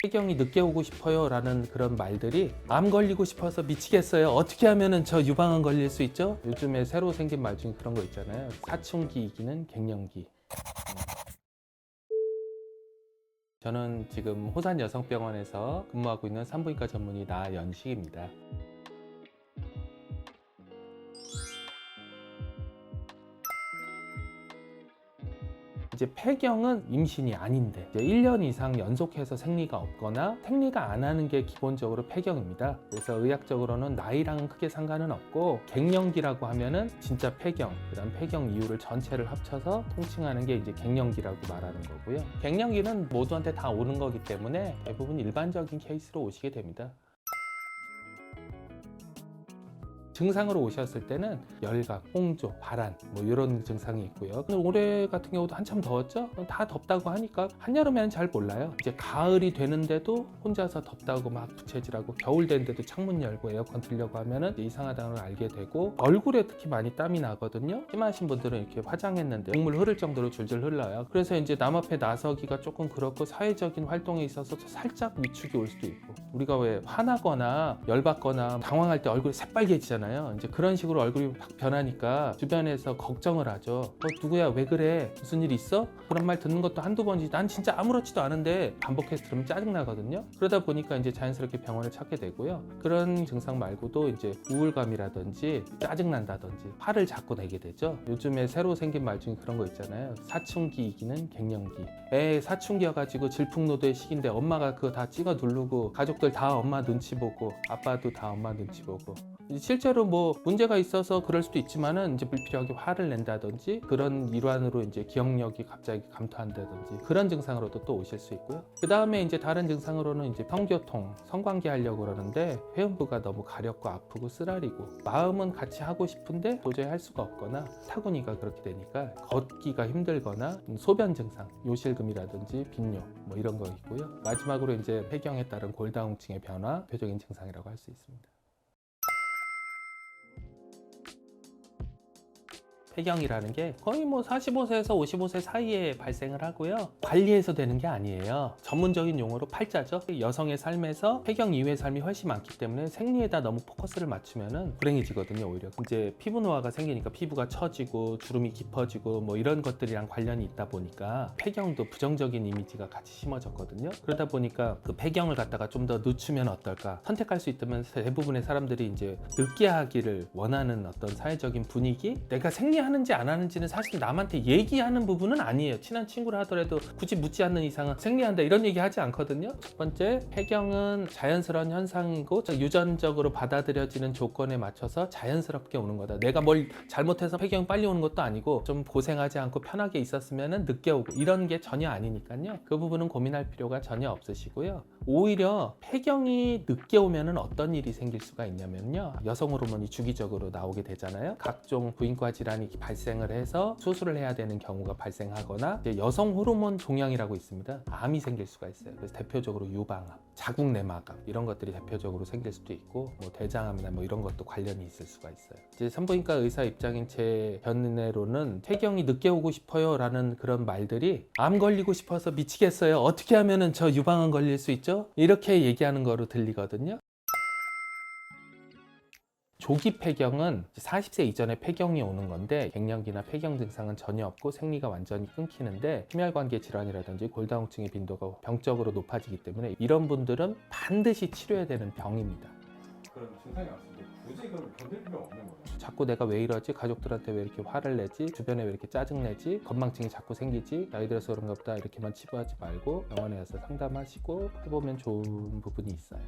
폐경이 늦게 오고 싶어요 라는 그런 말들이 암 걸리고 싶어서 미치겠어요. 어떻게 하면 저 유방암 걸릴 수 있죠? 요즘에 새로 생긴 말 중에 그런 거 있잖아요. 사춘기 이기는 갱년기. 저는 지금 호산 여성병원에서 근무하고 있는 산부인과 전문의 나연식입니다 이제 폐경은 임신이 아닌데 이제 1년 이상 연속해서 생리가 없거나 생리가 안 하는 게 기본적으로 폐경입니다. 그래서 의학적으로는 나이랑은 크게 상관은 없고 갱년기라고 하면은 진짜 폐경, 그다음 폐경 이후를 전체를 합쳐서 통칭하는 게 이제 갱년기라고 말하는 거고요. 갱년기는 모두한테 다 오는 거기 때문에 대부분 일반적인 케이스로 오시게 됩니다. 증상으로 오셨을 때는 열감, 홍조, 발한 뭐 이런 증상이 있고요. 올해 같은 경우도 한참 더웠죠? 다 덥다고 하니까 한여름에는 잘 몰라요. 이제 가을이 되는데도 혼자서 덥다고 막 부채질하고 겨울 되는데도 창문 열고 에어컨 틀려고 하면은 이상하다는 걸 알게 되고 얼굴에 특히 많이 땀이 나거든요. 심하신 분들은 이렇게 화장했는데 눈물 흐를 정도로 줄줄 흘러요. 그래서 이제 남 앞에 나서기가 조금 그렇고 사회적인 활동에 있어서 살짝 위축이 올 수도 있고 우리가 왜 화나거나 열받거나 당황할 때 얼굴이 새빨개지잖아요. 이제 그런 식으로 얼굴이 확 변하니까 주변에서 걱정을 하죠. 어, 누구야 왜 그래? 무슨 일 있어? 그런 말 듣는 것도 한두 번이지. 난 진짜 아무렇지도 않은데 반복해서 들으면 짜증 나거든요. 그러다 보니까 이제 자연스럽게 병원을 찾게 되고요. 그런 증상 말고도 이제 우울감이라든지 짜증 난다든지 화를 자꾸 내게 되죠. 요즘에 새로 생긴 말 중에 그런 거 있잖아요. 사춘기 이기는 갱년기. 애 사춘기여가지고 질풍노도의 시기인데 엄마가 그거 다 찍어 누르고 가족들 다 엄마 눈치 보고 아빠도 다 엄마 눈치 보고 실제로 뭐 문제가 있어서 그럴 수도 있지만은 이제 불필요하게 화를 낸다든지 그런 일환으로 이제 기억력이 갑자기 감퇴한다든지 그런 증상으로도 또 오실 수 있고요. 그 다음에 이제 다른 증상으로는 이제 성교통, 성관계 하려고 그러는데 회음부가 너무 가렵고 아프고 쓰라리고 마음은 같이 하고 싶은데 도저히 할 수가 없거나 타구니가 그렇게 되니까 걷기가 힘들거나 소변 증상, 요실금이라든지 빈뇨 뭐 이런 거 있고요. 마지막으로 이제 폐경에 따른 골다공증의 변화, 대표적인 증상이라고 할 수 있습니다. 폐경이라는 게 거의 뭐 45세에서 55세 사이에 발생을 하고요. 관리해서 되는 게 아니에요. 전문적인 용어로 팔자죠. 여성의 삶에서 폐경 이후의 삶이 훨씬 많기 때문에 생리에다 너무 포커스를 맞추면은 불행해지거든요, 오히려. 이제 피부 노화가 생기니까 피부가 처지고 주름이 깊어지고 뭐 이런 것들이랑 관련이 있다 보니까 폐경도 부정적인 이미지가 같이 심어졌거든요. 그러다 보니까 그 폐경을 갖다가 좀 더 늦추면 어떨까? 선택할 수 있다면 대부분의 사람들이 이제 늦게 하기를 원하는 어떤 사회적인 분위기? 내가 생리하 는지 안 하는지는 사실 남한테 얘기하는 부분은 아니에요. 친한 친구라 하더라도 굳이 묻지 않는 이상은 생리한다 이런 얘기 하지 않거든요. 첫 번째, 폐경은 자연스러운 현상이고 유전적으로 받아들여지는 조건에 맞춰서 자연스럽게 오는 거다. 내가 뭘 잘못해서 폐경 빨리 오는 것도 아니고 좀 고생하지 않고 편하게 있었으면 늦게 오고 이런 게 전혀 아니니까요. 그 부분은 고민할 필요가 전혀 없으시고요. 오히려 폐경이 늦게 오면은 어떤 일이 생길 수가 있냐면요. 여성 호르몬이 주기적으로 나오게 되잖아요. 각종 부인과 질환이 발생을 해서 수술을 해야 되는 경우가 발생하거나 여성 호르몬 종양이라고 있습니다. 암이 생길 수가 있어요. 그래서 대표적으로 유방암, 자궁 내막암 이런 것들이 대표적으로 생길 수도 있고 뭐 대장암이나 뭐 이런 것도 관련이 있을 수가 있어요. 이제 산부인과 의사 입장인 제 견해로는 폐경이 늦게 오고 싶어요라는 그런 말들이 암 걸리고 싶어서 미치겠어요. 어떻게 하면은 저 유방암 걸릴 수 있죠? 이렇게 얘기하는 거로 들리거든요. 조기 폐경은 40세 이전에 폐경이 오는 건데 갱년기나 폐경 증상은 전혀 없고 생리가 완전히 끊기는데 심혈관계 질환이라든지 골다공증의 빈도가 병적으로 높아지기 때문에 이런 분들은 반드시 치료해야 되는 병입니다. 그런 증상이 왔을 때 굳이 그럼 견딜 필요 없는 거예요. 자꾸 내가 왜 이러지? 가족들한테 왜 이렇게 화를 내지? 주변에 왜 이렇게 짜증내지? 건망증이 자꾸 생기지? 나이 들어서 그런가 보다 이렇게만 치부하지 말고 병원에 가서 상담하시고 해보면 좋은 부분이 있어요.